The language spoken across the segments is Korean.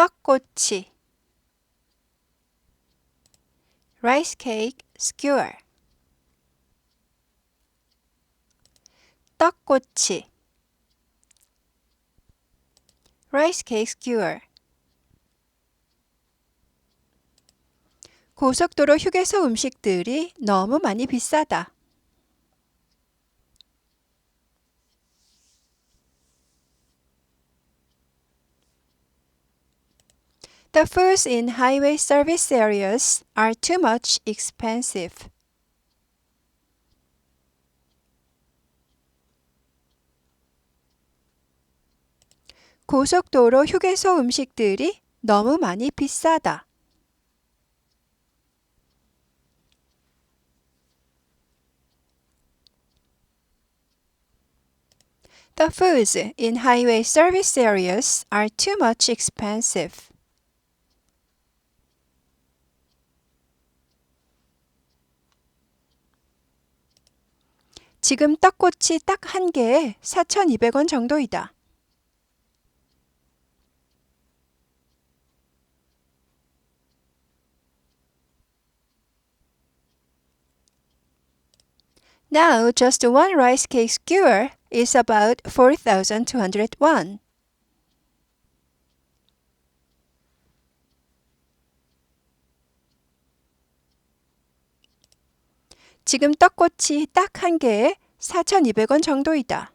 떡꼬치 rice cake skewer 떡꼬치 rice cake skewer 고속도로 휴게소 음식들이 너무 많이 비싸다. The foods in highway service areas are too much expensive. 고속도로 휴게소 음식들이 너무 많이 비싸다. The foods in highway service areas are too much expensive. 지금 떡꼬치 딱 한 개에 4,200원 정도이다. Now, just one rice cake skewer is about 4,200 won. 지금 떡꼬치 딱 한 개에 4,200원 정도이다.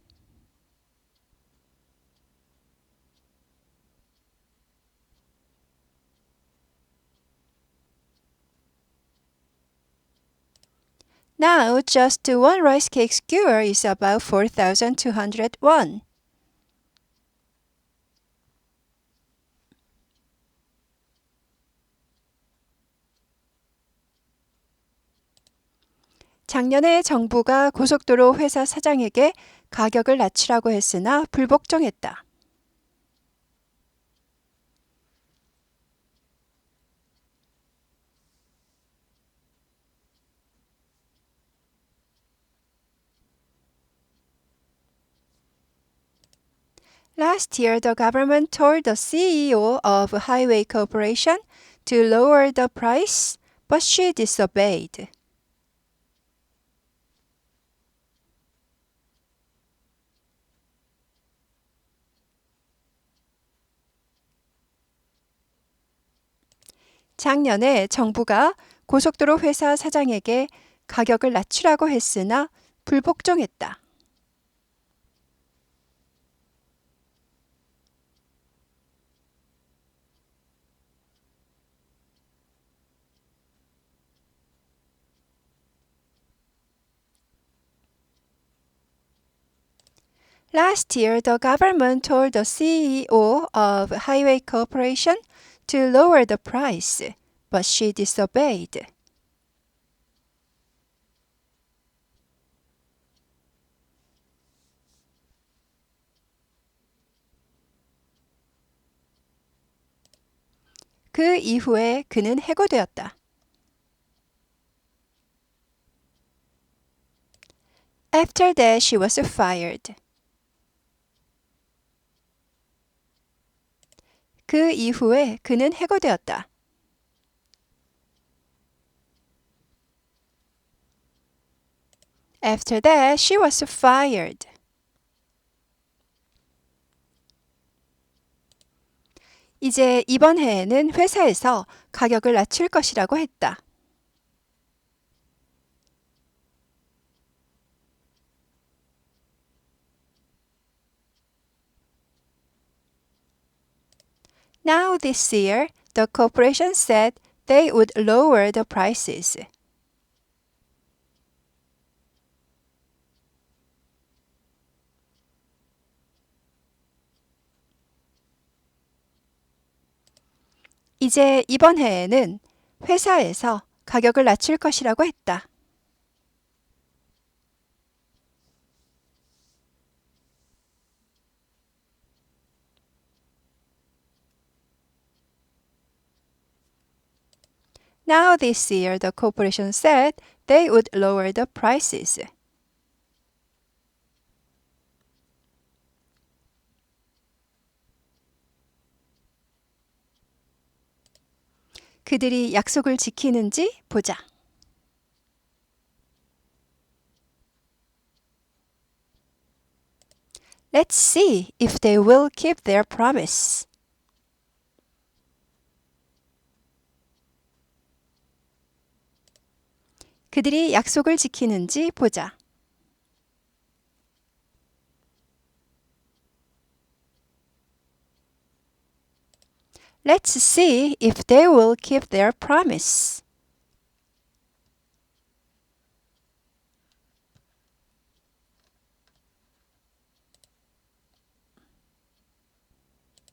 Now, just one rice cake skewer is about 4,200 won. 작년에 정부가 고속도로 회사 사장에게 가격을 낮추라고 했으나 불복종했다. Last year, the government told the CEO of Highway Corporation to lower the price, but she disobeyed. 작년에 정부가 고속도로 회사 사장에게 가격을 낮추라고 했으나 불복종했다. Year, the government told the CEO of Highway Corporation to lower the price, but she disobeyed. 그 이후에 그는 해고되었다. After that, she was fired. 그 이후에 그는 해고되었다. After that, she was fired. 이제 이번 해에는 회사에서 가격을 낮출 것이라고 했다. Now this year, the corporation said they would lower the prices. 이제 이번 해에는 회사에서 가격을 낮출 것이라고 했다. Now this year, the corporation said they would lower the prices. 그들이 약속을 지키는지 보자. Let's see if they will keep their promise. 그들이 약속을 지키는지 보자. Let's see if they will keep their promise.